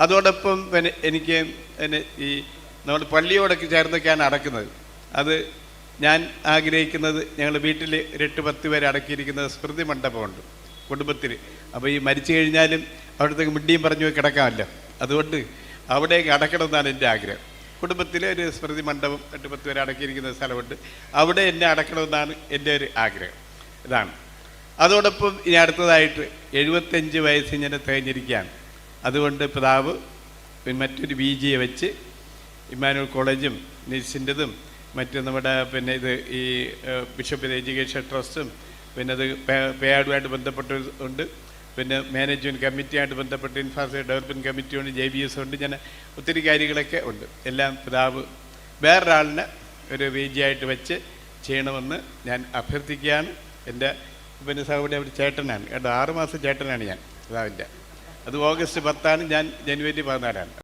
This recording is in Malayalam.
അതോടൊപ്പം പിന്നെ എനിക്ക് എന്നെ ഈ നമ്മൾ പള്ളിയോടൊക്കെ ചേർന്നൊക്കെയാണ് അടക്കുന്നത്. അത് ഞാൻ ആഗ്രഹിക്കുന്നത് ഞങ്ങൾ വീട്ടിൽ ഒരു പത്ത് പേര് അടക്കിയിരിക്കുന്നത് സ്മൃതി മണ്ഡപമുണ്ട് കുടുംബത്തിൽ അപ്പോൾ ഈ മരിച്ചു കഴിഞ്ഞാലും അവിടത്തേക്ക് മിണ്ടിയും പറഞ്ഞു കിടക്കാമല്ലോ. അതുകൊണ്ട് അവിടേക്ക് അടക്കണമെന്നാണ് എന്റെ ആഗ്രഹം. കുടുംബത്തിലെ ഒരു സ്മൃതി മണ്ഡപം എട്ട് പത്ത് പേര് അടക്കിയിരിക്കുന്ന സ്ഥലമുണ്ട്. അവിടെ എന്നെ അടക്കണമെന്നാണ് എന്റെ ഒരു ആഗ്രഹം. ഇതാണ്. അതോടൊപ്പം ഇനി അടുത്തതായിട്ട് എഴുപത്തഞ്ച് വയസ്സ് ഇങ്ങനെ തികഞ്ഞിരിക്കുകയാണ്. അതുകൊണ്ട് പിതാവ് മറ്റൊരു ബി ജിയെ വെച്ച് ഇമ്മാനുവൽ കോളേജും നഴ്സിന്റെതും മറ്റ് നമ്മുടെ പിന്നെ ഇത് ഈ ബിഷപ്പ് എഡ്യൂക്കേഷൻ ട്രസ്റ്റും പിന്നെ അത് പേയാടുമായിട്ട് ബന്ധപ്പെട്ട് ഉണ്ട് പിന്നെ മാനേജ്മെന്റ് കമ്മിറ്റിയായിട്ട് ബന്ധപ്പെട്ട് ഇൻഫ്രാസ്ട്രക്ചർ ഡെവലപ്മെന്റ് കമ്മിറ്റി ഉണ്ട് ജെ ബി എസ് ഉണ്ട് ഞാൻ ഒത്തിരി കാര്യങ്ങളൊക്കെ ഉണ്ട്. എല്ലാം പിതാവ് വേറൊരാളിനെ ഒരു വി ജി ആയിട്ട് വെച്ച് ചെയ്യണമെന്ന് ഞാൻ അഭ്യർത്ഥിക്കുകയാണ്. എന്റെ പിന്നെ സഹോദരി ഒരു ചേട്ടനാണ്. കേട്ടോ ആറുമാസം ചേട്ടനാണ് ഞാൻ പിതാവിന്റെ. അത് ഓഗസ്റ്റ് പത്താണ് ഞാൻ ജനുവരി പതിനാലാണ്.